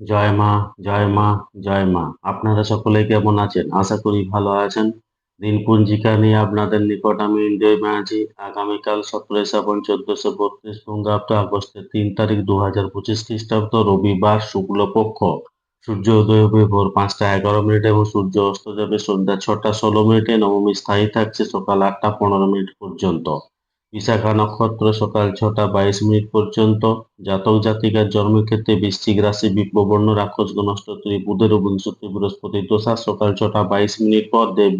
জয় মা জয় মা জয় মা। আপনারা সকলে কেমন আছেন? আশা করি ভালো আছেন। দিনপঞ্জিকা নিয়ে আপনাদের নিকট আমি ইন্ডিয়ায় আছি। আগামীকাল সতেরোই শ্রাবণ, চোদ্দশো বত্রিশ বঙ্গাব্দ আগস্টের তিন তারিখ দু হাজার পঁচিশ খ্রিস্টাব্দ, রবিবার শুক্লপক্ষ। সূর্য উদয় হবে ভোর পাঁচটা এগারো মিনিট এবং সূর্য অস্ত যাবে সন্ধ্যা ছটা ষোলো মিনিটে। নবমী স্থায়ী থাকছে সকাল আটটা পনেরো মিনিট পর্যন্ত। বিশাখা নক্ষত্র সকাল ছটা বাইশ মিনিট পর্যন্ত জাতক জাতিকার জন্মের ক্ষেত্রে বৃশ্চিক রাশি বিপ্রবর্ণ রাক্ষসগণ নক্ষত্রী বুধের ও বিংশতি বৃহস্পতির দশা। সকাল ছটা বাইশ মিনিট পর দেব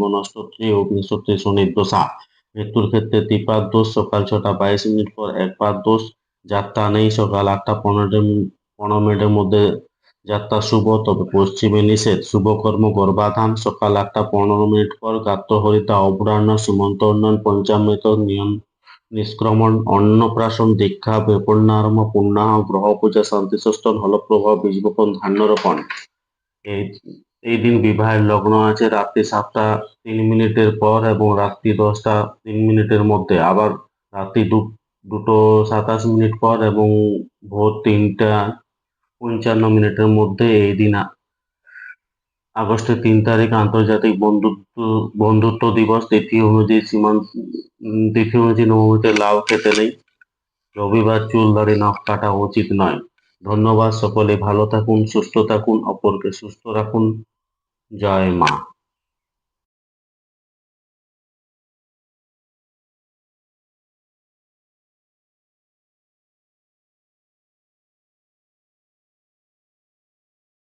ও বিংশতি শনির দশা। মৃত্যুর ক্ষেত্রে ত্রিপাদ দোষ, সকাল ছটা বাইশ মিনিট পর একপাদ দোষ। যাত্রা নেই, সকাল আটটা পনেরো পনেরো মিনিটের মধ্যে যাত্রা শুভ, তবে পশ্চিমে নিষেধ। শুভকর্ম গর্ভাধান। সকাল আটটা পনেরো মিনিট পর গাত্র হরিতা অপরাহ্ন সীমন্ত উন্নয়ন, পঞ্চামৃত, নিয়ম নিষ্ক্রমণ, অন্নপ্রাশন, দীক্ষা বিপন্নারম্ভ পুণ্যাহ গ্রহ পূজা শান্তি সষ্টন হলপ্রবাহ বীজ বপন ধান্য রোপণ এই এই দিন বিবাহের লগ্ন আছে রাত্রি সাতটা তিন মিনিটের পর এবং রাত্রি দশটা তিন মিনিটের মধ্যে। আবার রাত্রি দুটো সাতাশ মিনিট পর এবং ভোর তিনটা পঞ্চান্ন মিনিটের মধ্যে এই দিন আগস্টের তিন তারিখ আন্তর্জাতিক বন্ধুত্ব বন্ধুত্ব দিবস। তিথি অনুযায়ী সীমান্ত উম, যে নবমীতে লাউ খেতে নেই। রবিবার চুল দাড়ি নখ কাটা উচিত নয়। ধন্যবাদ সকলে ভালো থাকুন সুস্থ থাকুন অপরকে সুস্থ রাখুন। জয় মা।